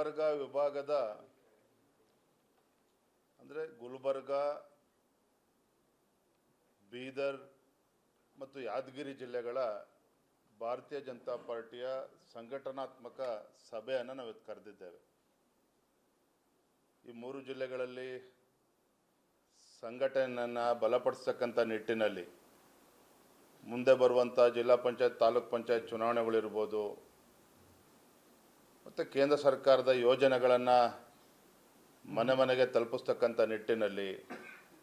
ಗುಲ್ಬರ್ಗ ವಿಭಾಗದ ಅಂದರೆ ಗುಲ್ಬರ್ಗ, ಬೀದರ್ ಮತ್ತು ಯಾದಗಿರಿ ಜಿಲ್ಲೆಗಳ ಭಾರತೀಯ ಜನತಾ ಪಾರ್ಟಿಯ ಸಂಘಟನಾತ್ಮಕ ಸಭೆಯನ್ನು ನಾವು ಕರೆದಿದ್ದೇವೆ. ಈ ಮೂರು ಜಿಲ್ಲೆಗಳಲ್ಲಿ ಸಂಘಟನೆಯನ್ನು ಬಲಪಡಿಸ್ತಕ್ಕಂಥ ನಿಟ್ಟಿನಲ್ಲಿ ಮುಂದೆ ಬರುವಂಥ ಜಿಲ್ಲಾ ಪಂಚಾಯತ್, ತಾಲೂಕು ಪಂಚಾಯತ್ ಚುನಾವಣೆಗಳಿರ್ಬೋದು ಮತ್ತು ಕೇಂದ್ರ ಸರ್ಕಾರದ ಯೋಜನೆಗಳನ್ನು ಮನೆ ಮನೆಗೆ ತಲುಪಿಸ್ತಕ್ಕಂಥ ನಿಟ್ಟಿನಲ್ಲಿ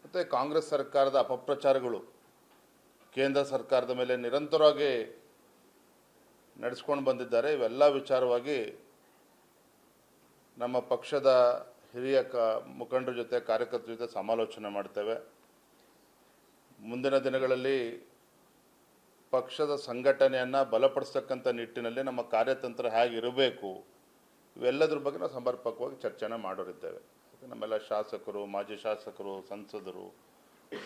ಮತ್ತು ಕಾಂಗ್ರೆಸ್ ಸರ್ಕಾರದ ಅಪಪ್ರಚಾರಗಳು ಕೇಂದ್ರ ಸರ್ಕಾರದ ಮೇಲೆ ನಿರಂತರವಾಗಿ ನಡೆಸ್ಕೊಂಡು ಬಂದಿದ್ದಾರೆ. ಇವೆಲ್ಲ ವಿಚಾರವಾಗಿ ನಮ್ಮ ಪಕ್ಷದ ಹಿರಿಯ ಕ ಮುಖಂಡರ ಜೊತೆ ಕಾರ್ಯಕರ್ತರ ಜೊತೆ ಸಮಾಲೋಚನೆ ಮಾಡ್ತೇವೆ. ಮುಂದಿನ ದಿನಗಳಲ್ಲಿ ಪಕ್ಷದ ಸಂಘಟನೆಯನ್ನು ಬಲಪಡಿಸ್ತಕ್ಕಂಥ ನಿಟ್ಟಿನಲ್ಲಿ ನಮ್ಮ ಕಾರ್ಯತಂತ್ರ ಹೇಗಿರಬೇಕು ಇವೆಲ್ಲದ್ರ ಬಗ್ಗೆ ನಾವು ಸಮರ್ಪಕವಾಗಿ ಚರ್ಚೆನ ಮಾಡೋರಿದ್ದೇವೆ. ನಮ್ಮೆಲ್ಲ ಶಾಸಕರು ಮಾಜಿ ಶಾಸಕರು ಸಂಸದರು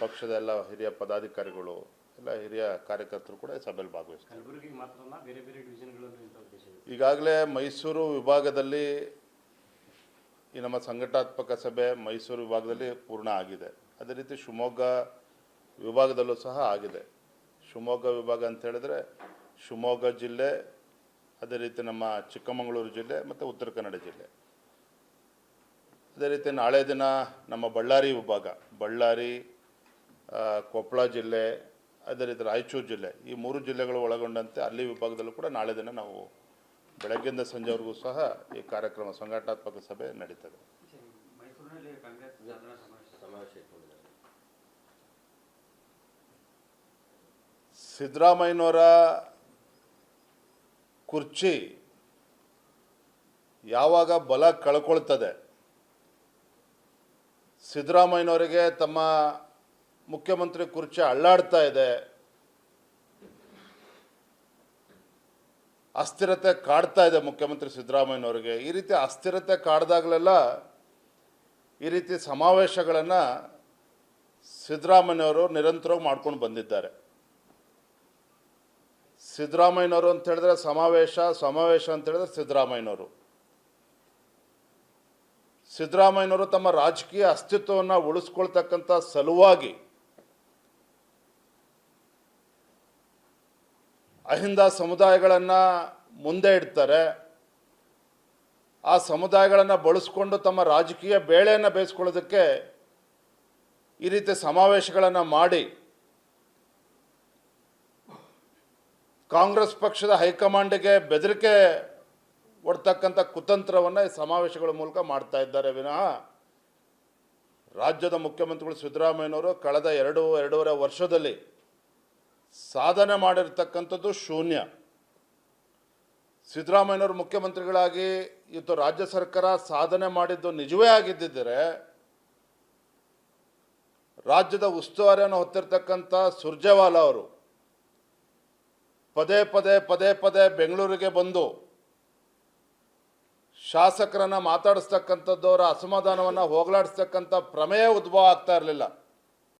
ಪಕ್ಷದ ಎಲ್ಲ ಹಿರಿಯ ಪದಾಧಿಕಾರಿಗಳು ಎಲ್ಲ ಹಿರಿಯ ಕಾರ್ಯಕರ್ತರು ಕೂಡ ಈ ಸಭೆಯಲ್ಲಿ ಭಾಗವಹಿಸ್ತಾರೆ. ಈಗಾಗಲೇ ಮೈಸೂರು ವಿಭಾಗದಲ್ಲಿ ಈ ನಮ್ಮ ಸಂಘಟಾತ್ಮಕ ಸಭೆ ಮೈಸೂರು ವಿಭಾಗದಲ್ಲಿ ಪೂರ್ಣ ಆಗಿದೆ. ಅದೇ ರೀತಿ ಶಿವಮೊಗ್ಗ ವಿಭಾಗದಲ್ಲೂ ಸಹ ಆಗಿದೆ. ಶಿವಮೊಗ್ಗ ವಿಭಾಗ ಅಂತ ಹೇಳಿದ್ರೆ ಶಿವಮೊಗ್ಗ ಜಿಲ್ಲೆ ಅದೇ ರೀತಿ ನಮ್ಮ ಚಿಕ್ಕಮಗಳೂರು ಜಿಲ್ಲೆ ಮತ್ತು ಉತ್ತರ ಕನ್ನಡ ಜಿಲ್ಲೆ. ಅದೇ ರೀತಿ ನಾಳೆ ದಿನ ನಮ್ಮ ಬಳ್ಳಾರಿ ವಿಭಾಗ ಬಳ್ಳಾರಿ ಕೊಪ್ಪಳ ಜಿಲ್ಲೆ ಅದೇ ರೀತಿ ರಾಯಚೂರು ಜಿಲ್ಲೆ ಈ ಮೂರು ಜಿಲ್ಲೆಗಳು ಒಳಗೊಂಡಂತೆ ಅಲ್ಲಿ ವಿಭಾಗದಲ್ಲೂ ಕೂಡ ನಾಳೆ ದಿನ ನಾವು ಬೆಳಗ್ಗೆಯಿಂದ ಸಂಜೆವರೆಗೂ ಸಹ ಈ ಕಾರ್ಯಕ್ರಮ ಸಂಘಟನಾತ್ಮಕ ಸಭೆ ನಡೀತದೆ ಮೈಸೂರಿನಲ್ಲಿ ಕಾಂಗ್ರೆಸ್ ಸಾಧನಾ ಸಮಾವೇಶ ಸಮಾವೇಶ ಇಟ್ಕೊಂಡಿದ್ದಾರೆ ಸಿದ್ದರಾಮಯ್ಯನವರ ಕುರ್ಚಿ ಯಾವಾಗ ಬಲ ಕಳ್ಕೊಳ್ತದೆ? ಸಿದ್ದರಾಮಯ್ಯನವರಿಗೆ ತಮ್ಮ ಮುಖ್ಯಮಂತ್ರಿ ಕುರ್ಚಿ ಅಳ್ಳಾಡ್ತಾ ಇದೆ. ಅಸ್ಥಿರತೆ ಕಾಡ್ತಾ ಇದೆ ಮುಖ್ಯಮಂತ್ರಿ ಸಿದ್ದರಾಮಯ್ಯನವರಿಗೆ. ಈ ರೀತಿ ಅಸ್ಥಿರತೆ ಕಾಡ್ದಾಗಲೆಲ್ಲ ಈ ರೀತಿ ಸಮಾವೇಶಗಳನ್ನು ಸಿದ್ದರಾಮಯ್ಯನವರು ನಿರಂತರವಾಗಿ ಮಾಡ್ಕೊಂಡು ಬಂದಿದ್ದಾರೆ. ಸಿದ್ದರಾಮಯ್ಯನವರು ಅಂತ ಹೇಳಿದ್ರೆ ಸಮಾವೇಶ ಸಮಾವೇಶ ಅಂತ ಹೇಳಿದ್ರೆ ಸಿದ್ದರಾಮಯ್ಯನವರು. ಸಿದ್ದರಾಮಯ್ಯನವರು ತಮ್ಮ ರಾಜಕೀಯ ಅಸ್ತಿತ್ವವನ್ನು ಉಳಿಸ್ಕೊಳ್ತಕ್ಕಂಥ ಸಲುವಾಗಿ ಅಹಿಂದ ಸಮುದಾಯಗಳನ್ನು ಮುಂದೆ ಇಡ್ತಾರೆ. ಆ ಸಮುದಾಯಗಳನ್ನು ಬಳಸ್ಕೊಂಡು ತಮ್ಮ ರಾಜಕೀಯ ಬೇಳೆಯನ್ನು ಬೇಯಿಸ್ಕೊಳ್ಳೋದಕ್ಕೆ ಈ ರೀತಿ ಸಮಾವೇಶಗಳನ್ನು ಮಾಡಿ ಕಾಂಗ್ರೆಸ್ ಪಕ್ಷದ ಹೈಕಮಾಂಡ್ಗೆ ಬೆದರಿಕೆ ಒಡ್ತಕ್ಕಂಥ ಕುತಂತ್ರವನ್ನು ಈ ಸಮಾವೇಶಗಳ ಮೂಲಕ ಮಾಡ್ತಾ ಇದ್ದಾರೆ ವಿನಃ ರಾಜ್ಯದ ಮುಖ್ಯಮಂತ್ರಿಗಳು ಸಿದ್ದರಾಮಯ್ಯನವರು ಕಳೆದ ಎರಡು, ಎರಡೂವರೆ ವರ್ಷದಲ್ಲಿ ಸಾಧನೆ ಮಾಡಿರ್ತಕ್ಕಂಥದ್ದು ಶೂನ್ಯ. ಸಿದ್ದರಾಮಯ್ಯನವರು ಮುಖ್ಯಮಂತ್ರಿಗಳಾಗಿ ಇವತ್ತು ರಾಜ್ಯ ಸರ್ಕಾರ ಸಾಧನೆ ಮಾಡಿದ್ದು ನಿಜವೇ ಆಗಿದ್ದರೆ ರಾಜ್ಯದ ಉಸ್ತುವಾರಿಯನ್ನು ಹೊತ್ತಿರ್ತಕ್ಕಂಥ ಸುರ್ಜೇವಾಲಾ ಅವರು ಪದೇ ಪದೇ ಪದೇ ಪದೇ ಬೆಂಗಳೂರಿಗೆ ಬಂದು ಶಾಸಕರನ್ನು ಮಾತಾಡಿಸ್ತಕ್ಕಂಥದ್ದು ಅವರ ಅಸಮಾಧಾನವನ್ನು ಹೋಗಲಾಡಿಸ್ತಕ್ಕಂಥ ಪ್ರಮೇಯ ಉದ್ಭವ ಆಗ್ತಾ ಇರಲಿಲ್ಲ.